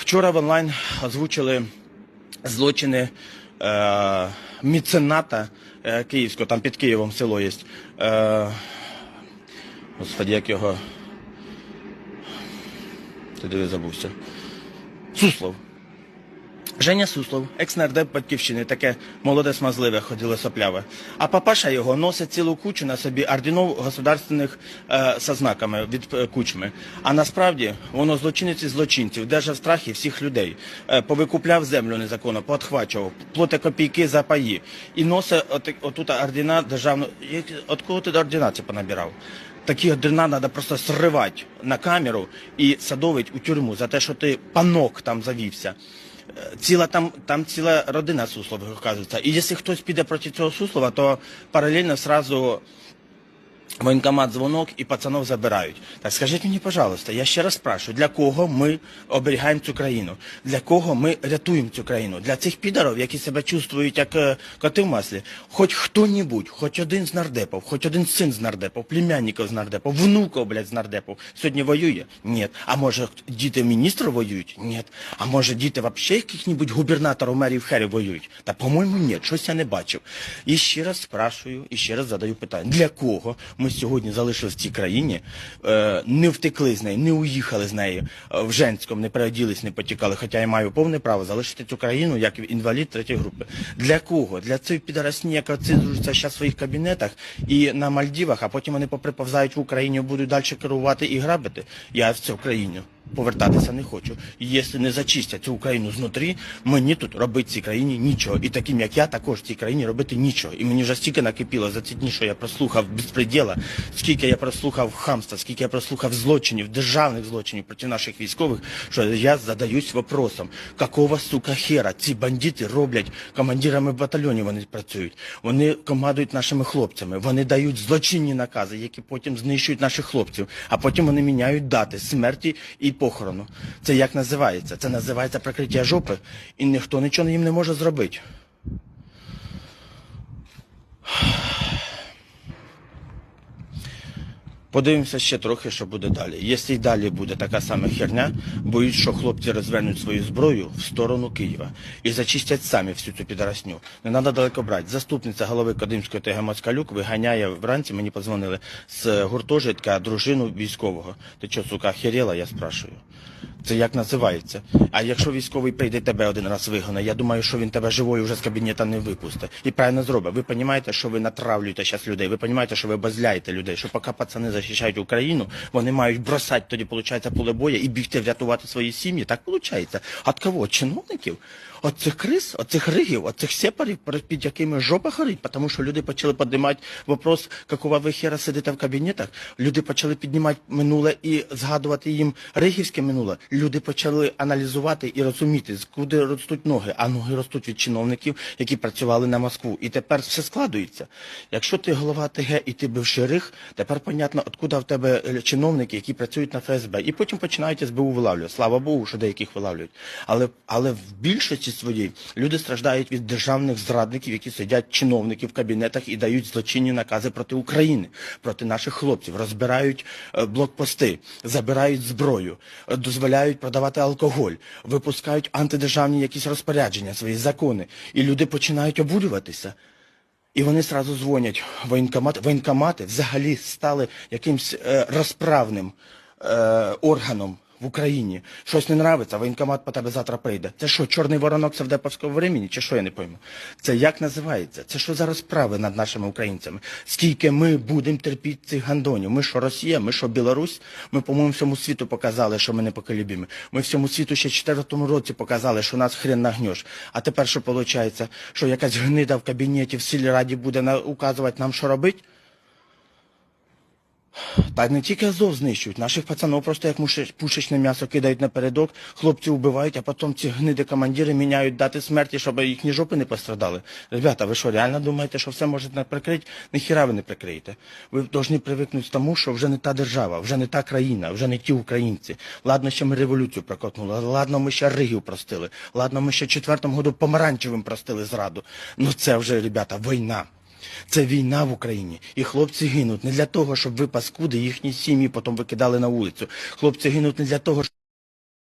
Вчора в онлайн озвучили злочини е, міцената е, Київського, там під Києвом село є. Е, господи, як його. Ти диви забувся. Суслов. Женя Суслов, екс-нардеп батьківщини, таке молоде смазливе, ходило сопляве. А папаша його носить цілу кучу на собі орденов государственних е, со знаками від е, кучми. А насправді воно злочинець із злочинців, держав страхи всіх людей, е, повикупляв землю незаконно, поотхвачував, плоте копійки за паї. І носить от, отут ордена державного. От кого ти ордена це понабирав? Такі ордена треба просто сривати на камеру і садовить у тюрму за те, що ти панок там завівся. Ціла там, там ціла родина Суслових, оказується. І якщо хтось піде проти цього Суслова, то паралельно сразу воєнкомат дзвонок і пацанов забирають. Так скажіть мені, пожалуйста, я ще раз спрашиваю, для кого ми оберігаємо цю країну? Для кого ми рятуємо цю країну? Для цих підарів, які себе чувствують як е, коти в маслі? Хоч хто-небудь, хоч один з нардепів, хоч один син з нардепів, племянників з нардепів, внуків, блядь, з нардепів, сьогодні воює? Ні. А може діти міністрів воюють? Ні. А може діти взагалі яких-небудь губернаторів, мерів, херів воюють? Та, по-моєму, ні, щось я не бачив. І ще раз спрашую, і ще раз задаю питання. Для кого ми сьогодні залишились в цій країні, е, не втекли з неї, не уїхали з неї е, в Женському, не переоділись, не потікали, хоча я маю повне право залишити цю країну як інвалід третьої групи. Для кого? Для цих підарасні, яка цизуються зараз в своїх кабінетах і на Мальдівах, а потім вони поприповзають в Україні, будуть далі керувати і грабити. Я в цю країну повертатися не хочу. І якщо не зачистять цю Україну знутрі, мені тут робити цій країні нічого. І таким, як я, також цій країні робити нічого. І мені вже стільки накипіло за ці дні, що я прослухав безпреділа, скільки я прослухав хамства, скільки я прослухав злочинів, державних злочинів проти наших військових, що я задаюсь вопросом, какого сука хера ці бандити роблять командирами батальйонів вони працюють. Вони командують нашими хлопцями, вони дають злочинні накази, які потім знищують наших хлопців, а потім вони міняють дати смерті і похорону. Це як називається? Це називається прикриття жопи, і ніхто нічого їм не може зробити. Подивимося ще трохи, що буде далі. Якщо й далі буде така сама херня, боюсь, що хлопці розвернуть свою зброю в сторону Києва і зачистять самі всю цю підрасню. Не треба далеко брати. Заступниця голови Кадимської ТГ Москалюк виганяє вранці, мені подзвонили, з гуртожитка дружину військового. Ти що, сука, херіла? я спрашую. Це як називається? А якщо військовий прийде тебе один раз вигоне, я думаю, що він тебе живою вже з кабінета не випустить. І правильно зробить. Ви розумієте, що ви натравлюєте зараз людей, ви розумієте, що ви базляєте людей, що поки пацани захищають Україну, вони мають бросати тоді, виходить, поле боя і бігти врятувати свої сім'ї. Так виходить. От кого? Чиновників? От цих крис, от цих ригів, от цих сепарів, під якими жопа горить, тому що люди почали піднімати вопрос, какого ви хера сидите в кабінетах. Люди почали піднімати минуле і згадувати їм ригівське минуле. Люди почали аналізувати і розуміти, куди ростуть ноги. А ноги ростуть від чиновників, які працювали на Москву. І тепер все складується. Якщо ти голова ТГ і ти бивший риг, тепер понятно, откуда в тебе е, чиновники, які працюють на ФСБ. І потім починають СБУ вилавлювати. Слава Богу, що деяких вилавлюють. Але, але в більшості своїй люди страждають від державних зрадників, які сидять чиновники в кабінетах і дають злочинні накази проти України, проти наших хлопців, розбирають е, блокпости, забирають зброю, е, дозволяють продавати алкоголь, випускають антидержавні якісь розпорядження, свої закони. І люди починають обурюватися. І вони сразу дзвонять воєнкомат. Воєнкомати взагалі стали якимсь е, розправним органом в Україні. Щось не нравиться, воєнкомат по тебе завтра прийде. Це що, чорний воронок Савдеповського времени? Чи що я не пойму? Це як називається? Це що за розправи над нашими українцями? Скільки ми будемо терпіти цих гандонів? Ми що Росія, ми що Білорусь? Ми, по-моєму, всьому світу показали, що ми непоколебімі. Ми всьому світу ще в 2004 році показали, що нас хрен нагнеш. А тепер що виходить? Що якась гнида в кабінеті в сільраді буде указувати нам, що робити? Та не тільки Азов знищують, наших пацанов просто як пушечне м'ясо кидають напередок, хлопці вбивають, а потім ці гниди командири міняють дати смерті, щоб їхні жопи не пострадали. Ребята, ви що, реально думаєте, що все можете прикрити? Ніхіра ви не прикриєте. Ви повинні привикнути тому, що вже не та держава, вже не та країна, вже не ті українці. Ладно, ще ми революцію прокотнули, ладно, ми ще Ригів простили, ладно, ми ще четвертому году помаранчевим простили зраду. Ну це вже, ребята, війна. Це війна в Україні, і хлопці гинуть не для того, щоб ви паскуди їхні сім'ї потім викидали на вулицю. Хлопці гинуть не для того, щоб